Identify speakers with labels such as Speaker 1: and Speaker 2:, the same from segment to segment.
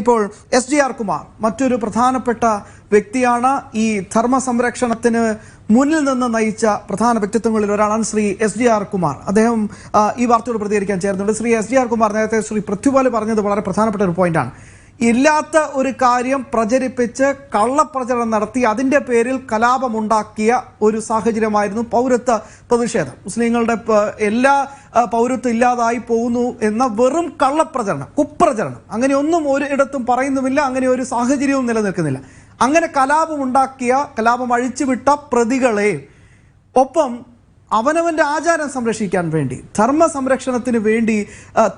Speaker 1: ഇപ്പോൾ S G R Kumar മറ്റൊരു പ്രധാനപ്പെട്ട വ്യക്തിയാണ് ഈ ധർമ്മ സംരക്ഷണത്തിന് മുന്നിൽ നിന്ന് നയിച്ച പ്രധാന വ്യക്തിത്വങ്ങളിൽ ഒരാളാണ് Shri S G R Kumar അദ്ദേഹം ഈ വാർത്തയോട് പ്രതികരിക്കാൻ ചേർന്നുണ്ട്. Shri S G R Kumar നേരത്തെ ശ്രീ പൃഥ്വിപാൽ പറഞ്ഞത് വളരെ പ്രധാനപ്പെട്ട ഒരു പോയിന്റാണ് ഇല്ലാത്ത ഒരു കാര്യം പ്രചരിപ്പിച്ച് കള്ളപ്രചരണം നടത്തി അതിന്റെ പേരിൽ കലാപമുണ്ടാക്കിയ ഒരു സാഹചര്യമായിരുന്നു പൗരത്വ പ്രതിഷേധം. മുസ്ലിങ്ങളുടെ എല്ലാ പൗരത്വം ഇല്ലാതായി പോകുന്നു എന്ന വെറും കള്ളപ്രചരണം കുപ്രചരണം. അങ്ങനെ ഒന്നും ഒരിടത്തും പറയുന്നുമില്ല അങ്ങനെ ഒരു സാഹചര്യവും നിലനിൽക്കുന്നില്ല. അങ്ങനെ കലാപമുണ്ടാക്കിയ കലാപം അഴിച്ചുവിട്ട പ്രതികളെ ഒപ്പം അവനവന്റെ ആചാരം സംരക്ഷിക്കാൻ വേണ്ടി ധർമ്മ സംരക്ഷണത്തിന് വേണ്ടി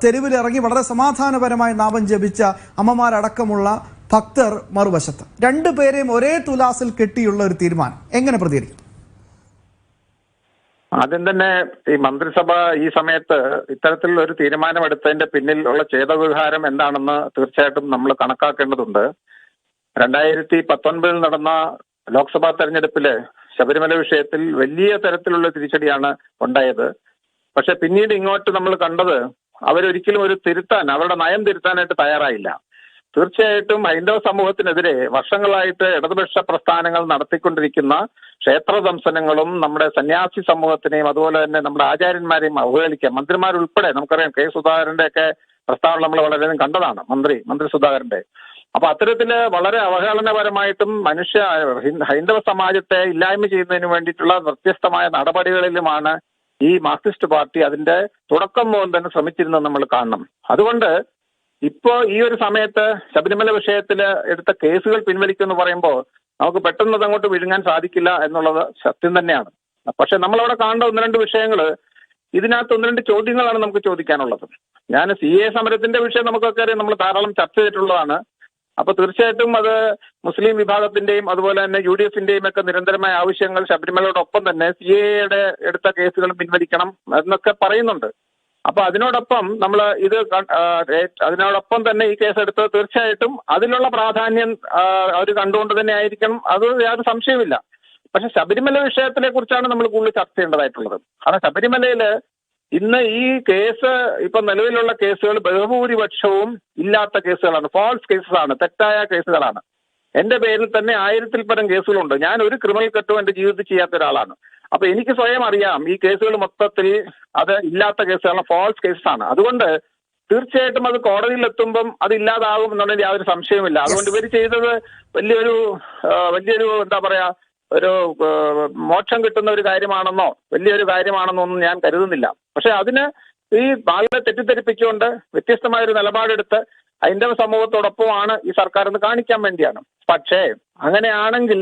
Speaker 1: തെരുവിലിറങ്ങി വളരെ സമാധാനപരമായി നാമം ജപിച്ച അമ്മമാരടക്കമുള്ള ഭക്തർ മറുവശത്ത്. രണ്ടു പേരെയും ഒരേ തുലാസിൽ കെട്ടിയുള്ള ഒരു തീരുമാനം. എങ്ങനെ പ്രതികരിക്കും?
Speaker 2: ആദ്യം തന്നെ ഈ മന്ത്രിസഭ ഈ സമയത്ത് ഇത്തരത്തിലുള്ള ഒരു തീരുമാനമെടുത്തതിന്റെ പിന്നിൽ ഉള്ള ചേതവിഹാരം എന്താണെന്ന് തീർച്ചയായിട്ടും നമ്മൾ കണക്കാക്കേണ്ടതുണ്ട്. രണ്ടായിരത്തി പത്തൊൻപതിൽ നടന്ന ലോക്സഭാ തെരഞ്ഞെടുപ്പിൽ ശബരിമല വിഷയത്തിൽ വലിയ തരത്തിലുള്ള തിരിച്ചടിയാണ് ഉണ്ടായത്. പക്ഷെ പിന്നീട് ഇങ്ങോട്ട് നമ്മൾ കണ്ടത് അവരൊരിക്കലും ഒരു തിരുത്താൻ അവരുടെ നയം തിരുത്താനായിട്ട് തയ്യാറായില്ല. തീർച്ചയായിട്ടും ഹൈന്ദവ സമൂഹത്തിനെതിരെ വർഷങ്ങളായിട്ട് ഇടതുപക്ഷ പ്രസ്ഥാനങ്ങൾ നടത്തിക്കൊണ്ടിരിക്കുന്ന ക്ഷേത്ര ദംശനങ്ങളും നമ്മുടെ സന്യാസി സമൂഹത്തിനെയും അതുപോലെ തന്നെ നമ്മുടെ ആചാര്യന്മാരെയും അവഹേളിക്കുക മന്ത്രിമാരുൾപ്പെടെ നമുക്കറിയാം കെ സുധാകരന്റെ ഒക്കെ പ്രസ്താവന നമ്മൾ വളരെയധികം കണ്ടതാണ്. മന്ത്രി മന്ത്രി സുധാകരന്റെ. അപ്പൊ അത്തരത്തിൽ വളരെ അവഹേളനപരമായിട്ടും മനുഷ്യ ഹൈന്ദവ സമാജത്തെ ഇല്ലായ്മ ചെയ്യുന്നതിന് വേണ്ടിയിട്ടുള്ള വ്യത്യസ്തമായ നടപടികളിലുമാണ് ഈ മാർക്സിസ്റ്റ് പാർട്ടി അതിന്റെ തുടക്കം മുതൽ തന്നെ ശ്രമിച്ചിരുന്നത് നമ്മൾ കാണണം. അതുകൊണ്ട് ഇപ്പോ ഈ ഒരു സമയത്ത് ശബരിമല വിഷയത്തിൽ എടുത്ത കേസുകൾ പിൻവലിക്കുമെന്ന് പറയുമ്പോൾ നമുക്ക് പെട്ടെന്ന് അതങ്ങോട്ട് വിഴുങ്ങാൻ സാധിക്കില്ല എന്നുള്ളത് സത്യം തന്നെയാണ്. പക്ഷെ നമ്മളവിടെ കാണേണ്ട ഒന്ന് രണ്ട് വിഷയങ്ങൾ ഇതിനകത്ത് ഒന്ന് രണ്ട് ചോദ്യങ്ങളാണ് നമുക്ക് ചോദിക്കാനുള്ളത്. ഞാൻ സി എ സമരത്തിന്റെ വിഷയം നമുക്കൊക്കെ അറിയാം. നമ്മൾ ധാരാളം ചർച്ച ചെയ്തിട്ടുള്ളതാണ്. അപ്പൊ തീർച്ചയായിട്ടും അത് മുസ്ലിം വിഭാഗത്തിന്റെയും അതുപോലെ തന്നെ യു ഡി എഫിന്റെയും ഒക്കെ നിരന്തരമായ ആവശ്യങ്ങൾ ശബരിമലയോടൊപ്പം തന്നെ സി എയുടെ എടുത്ത കേസുകൾ പിൻവലിക്കണം എന്നൊക്കെ പറയുന്നുണ്ട്. അപ്പൊ അതിനോടൊപ്പം നമ്മൾ ഇത് അതിനോടൊപ്പം തന്നെ ഈ കേസ് എടുത്തത് തീർച്ചയായിട്ടും അതിനുള്ള പ്രാധാന്യം അവർ കണ്ടുകൊണ്ട് തന്നെ ആയിരിക്കണം. അത് യാതൊരു സംശയമില്ല പക്ഷെ ശബരിമല വിഷയത്തിനെ കുറിച്ചാണ് നമ്മൾ കൂടുതൽ ചർച്ച ചെയ്യേണ്ടതായിട്ടുള്ളത്. കാരണം ശബരിമലയിൽ ഇന്ന് ഈ കേസ് ഇപ്പൊ നിലവിലുള്ള കേസുകൾ ബഹുഭൂരിപക്ഷവും ഇല്ലാത്ത കേസുകളാണ്. ഫാൾസ് കേസസ് ആണ്. തെറ്റായ കേസുകളാണ്. എന്റെ പേരിൽ തന്നെ ആയിരത്തിൽ പരം കേസുകളുണ്ട്. ഞാൻ ഒരു ക്രിമിനൽ കെട്ടും എന്റെ ജീവിതത്തിൽ ചെയ്യാത്ത ഒരാളാണ്. അപ്പൊ എനിക്ക് സ്വയം അറിയാം ഈ കേസുകൾ മൊത്തത്തിൽ അത് ഇല്ലാത്ത കേസുകളാണ്. ഫാൾസ് കേസസ് ആണ്. അതുകൊണ്ട് തീർച്ചയായിട്ടും അത് കോടതിയിൽ എത്തുമ്പം അത് ഇല്ലാതാകും എന്നുള്ളതിൽ യാതൊരു സംശയവുമില്ല. അതുകൊണ്ട് ഇവർ ചെയ്തത് വലിയൊരു വലിയൊരു എന്താ പറയാ ഒരു മോക്ഷം കിട്ടുന്ന ഒരു കാര്യമാണെന്നോ വലിയൊരു കാര്യമാണെന്നോ ഒന്നും ഞാൻ കരുതുന്നില്ല. പക്ഷെ അതിന് ഈ ആളുകളെ തെറ്റിദ്ധരിപ്പിച്ചുകൊണ്ട് വ്യത്യസ്തമായ ഒരു നിലപാടെടുത്ത് ഹൈന്ദവ സമൂഹത്തോടൊപ്പമാണ് ഈ സർക്കാർ എന്ന് കാണിക്കാൻ വേണ്ടിയാണ്. പക്ഷേ അങ്ങനെയാണെങ്കിൽ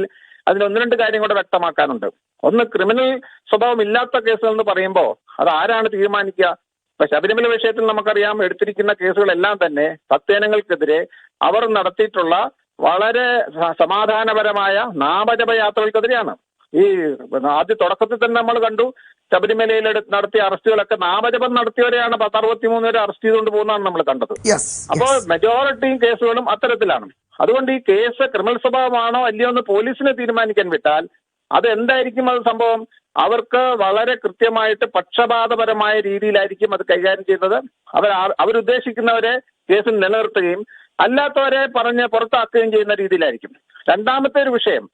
Speaker 2: അതിന് ഒന്ന് രണ്ട് കാര്യം കൂടെ വ്യക്തമാക്കാനുണ്ട്. ഒന്ന് ക്രിമിനൽ സ്വഭാവം ഇല്ലാത്ത കേസുകൾ എന്ന് പറയുമ്പോൾ അത് ആരാണ് തീരുമാനിക്കുക? ഇപ്പൊ ശബരിമല വിഷയത്തിൽ നമുക്കറിയാം എടുത്തിരിക്കുന്ന കേസുകളെല്ലാം തന്നെ ഭക്തജനങ്ങൾക്കെതിരെ അവർ നടത്തിയിട്ടുള്ള വളരെ സമാധാനപരമായ നാമജപ യാത്രകൾക്കെതിരെയാണ്. ഈ ആദ്യ തുടക്കത്തിൽ തന്നെ നമ്മൾ കണ്ടു ശബരിമലയിൽ നടത്തിയ അറസ്റ്റുകളൊക്കെ നാമജപം നടത്തിയവരെയാണ് പത്ത് അറുപത്തിമൂന്ന് പേരെ അറസ്റ്റ് ചെയ്തുകൊണ്ട് പോകുന്നതാണ് നമ്മൾ കണ്ടത്. അപ്പോൾ മെജോറിറ്റി കേസുകളും അത്തരത്തിലാണ്. അതുകൊണ്ട് ഈ കേസ് ക്രിമിനൽ സ്വഭാവമാണോ അല്ലയോ എന്ന് പോലീസിനെ തീരുമാനിക്കാൻ വിട്ടാൽ അത് എന്തായിരിക്കും അത് സംഭവം? അവർക്ക് വളരെ കൃത്യമായിട്ട് പക്ഷപാതപരമായ രീതിയിലായിരിക്കും അത് കൈകാര്യം ചെയ്യുന്നത്. അവർ അവരുദ്ദേശിക്കുന്നവരെ കേസിൽ നിലനിർത്തുകയും അല്ലാത്തവരെ പറഞ്ഞ് പുറത്താക്കുകയും ചെയ്യുന്ന രീതിയിലായിരിക്കും. രണ്ടാമത്തെ ഒരു വിഷയം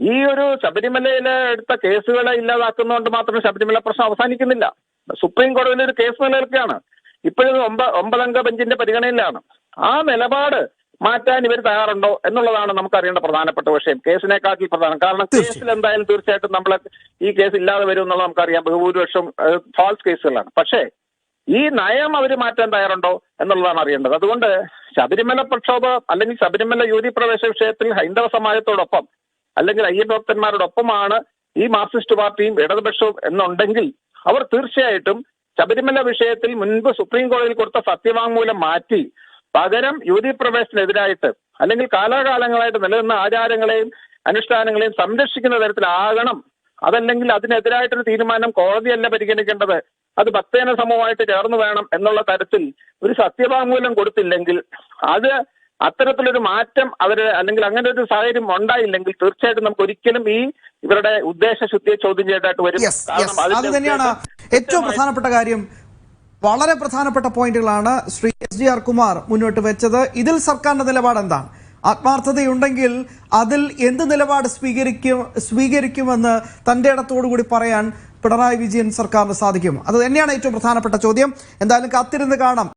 Speaker 2: ഈ ഒരു ശബരിമലയിലെ എടുത്ത കേസുകളെ ഇല്ലാതാക്കുന്നതുകൊണ്ട് മാത്രം ശബരിമല പ്രശ്നം അവസാനിക്കുന്നില്ല. സുപ്രീം കോടതിയിൽ ഒരു കേസ് നിലനിൽക്കുകയാണ്. ഇപ്പോഴും ഒമ്പ ഒമ്പതംഗ ബെഞ്ചിന്റെ പരിഗണനയിലാണ്. ആ നിലപാട് മാറ്റാൻ ഇവർ തയ്യാറുണ്ടോ എന്നുള്ളതാണ് നമുക്ക് അറിയേണ്ട പ്രധാനപ്പെട്ട വിഷയം. കേസിനെക്കാട്ടിൽ പ്രധാനം. കാരണം കേസിൽ എന്തായാലും തീർച്ചയായിട്ടും നമ്മൾ ഈ കേസ് ഇല്ലാതെ വരും എന്നുള്ളത് നമുക്കറിയാം. ബഹുഭൂരിപക്ഷം ഫാൾസ് കേസുകളാണ് പക്ഷേ ഈ നയം അവർ മാറ്റാൻ തയ്യാറുണ്ടോ എന്നുള്ളതാണ് അറിയേണ്ടത്. അതുകൊണ്ട് ശബരിമല പ്രക്ഷോഭം അല്ലെങ്കിൽ ശബരിമല യുവതി പ്രവേശ വിഷയത്തിൽ ഹൈന്ദവ സമാജത്തോടൊപ്പം അല്ലെങ്കിൽ അയ്യപ്പഭക്തന്മാരോടൊപ്പമാണ് ഈ മാർക്സിസ്റ്റ് പാർട്ടിയും ഇടതുപക്ഷവും എന്നുണ്ടെങ്കിൽ അവർ തീർച്ചയായിട്ടും ശബരിമല വിഷയത്തിൽ മുൻപ് സുപ്രീം കോടതിയിൽ കൊടുത്ത സത്യവാങ്മൂലം മാറ്റി പകരം യുവതി പ്രവേശത്തിനെതിരായിട്ട് അല്ലെങ്കിൽ കാലാകാലങ്ങളായിട്ട് നിലനിന്ന ആചാരങ്ങളെയും അനുഷ്ഠാനങ്ങളെയും സംരക്ഷിക്കുന്ന തരത്തിലാകണം. അതല്ലെങ്കിൽ അതിനെതിരായിട്ടൊരു തീരുമാനം കോടതിയല്ല പരിഗണിക്കേണ്ടത് അത് ഭക്തേന സമൂഹമായിട്ട് ചേർന്ന് വേണം എന്നുള്ള തരത്തിൽ ഒരു സത്യവാങ്മൂലം കൊടുത്തില്ലെങ്കിൽ അത് അത്തരത്തിലൊരു മാറ്റം അവർ അല്ലെങ്കിൽ അങ്ങനെ ഒരു സാഹചര്യം ഉണ്ടായില്ലെങ്കിൽ തീർച്ചയായിട്ടും നമുക്ക് ഒരിക്കലും ഈ ഇവരുടെ ഉദ്ദേശശുദ്ധിയെ ചോദ്യം ചെയ്തായിട്ട് വരും.
Speaker 1: കാരണം അത് തന്നെയാണ് ഏറ്റവും പ്രധാനപ്പെട്ട കാര്യം. വളരെ പ്രധാനപ്പെട്ട പോയിന്റുകളാണ് Shri S D R Kumar മുന്നോട്ട് വെച്ചത്. ഇതിൽ സർക്കാരിന്റെ നിലപാട് എന്താണ്? ആത്മാർത്ഥതയുണ്ടെങ്കിൽ അതിൽ എന്ത് നിലപാട് സ്വീകരിക്കും സ്വീകരിക്കുമെന്ന് തന്റെ ഇടത്തോടുകൂടി പറയാൻ പിണറായി വിജയൻ സർക്കാരിന് സാധിക്കും. അത് തന്നെയാണ് ഏറ്റവും പ്രധാനപ്പെട്ട ചോദ്യം. എന്തായാലും കാത്തിരുന്ന് കാണാം.